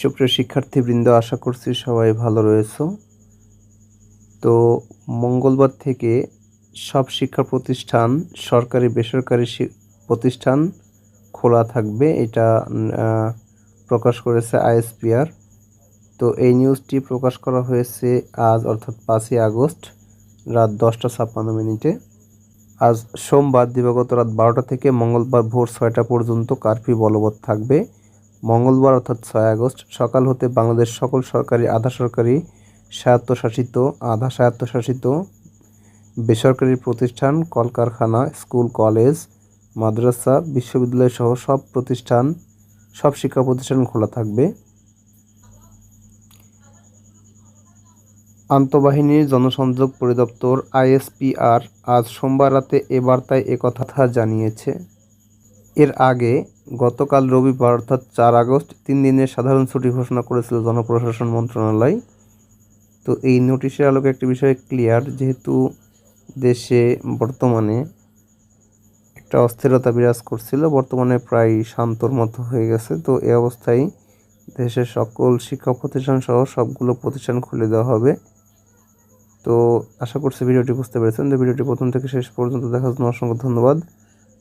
সুপ্রিয় শিক্ষার্থীবৃন্দ, আশা করছি সবাই ভালো রয়েছো। তো মঙ্গলবার থেকে সব শিক্ষা প্রতিষ্ঠান, সরকারি, বেসরকারি প্রতিষ্ঠান খোলা থাকবে। এটা প্রকাশ করেছে আইএসপিআর। তো এই নিউজটি প্রকাশ করা হয়েছে আজ, অর্থাৎ পাঁচই আগস্ট, রাত দশটা ছাপ্পান্ন মিনিটে। আজ সোমবার, দিবাগত রাত বারোটা থেকে মঙ্গলবার ভোর ছয়টা পর্যন্ত কারফিউ বলবৎ থাকবে। মঙ্গলবার অর্থাৎ ছয় আগস্ট, সকাল হতে বাংলাদেশ সকল সরকারি, আধা সরকারি স্বায়ত্তশাসিত, আধা স্বায়ত্তশাসিত বেসরকারি প্রতিষ্ঠান, কলকারখানা, স্কুল, কলেজ, মাদ্রাসা, বিশ্ববিদ্যালয় সহ সব প্রতিষ্ঠান, সব শিক্ষা প্রতিষ্ঠান খোলা থাকবে। আন্তঃবাহিনীর জনসংযোগ পরিদপ্তর আইএসপিআর আজ সোমবার রাতে এ বার্তায় একথা জানিয়েছে। এর আগে গতকাল রবিবার অর্থাৎ চার আগস্ট তিন দিনের সাধারণ ছুটি ঘোষণা করেছিল জনপ্রশাসন মন্ত্রণালয়। তো এই নোটিশের আলোকে একটি বিষয় ক্লিয়ার, যেহেতু দেশে বর্তমানে একটা অস্থিরতা বিরাজ করছিল, বর্তমানে প্রায় শান্তর মতো হয়ে গেছে। তো এ অবস্থায় দেশের সকল শিক্ষা প্রতিষ্ঠান সহ সবগুলো প্রতিষ্ঠান খুলে দেওয়া হবে। তো আশা করছি ভিডিওটি বুঝতে পেরেছেন। তো ভিডিওটি প্রথম থেকে শেষ পর্যন্ত দেখার জন্য অসংখ্য ধন্যবাদ।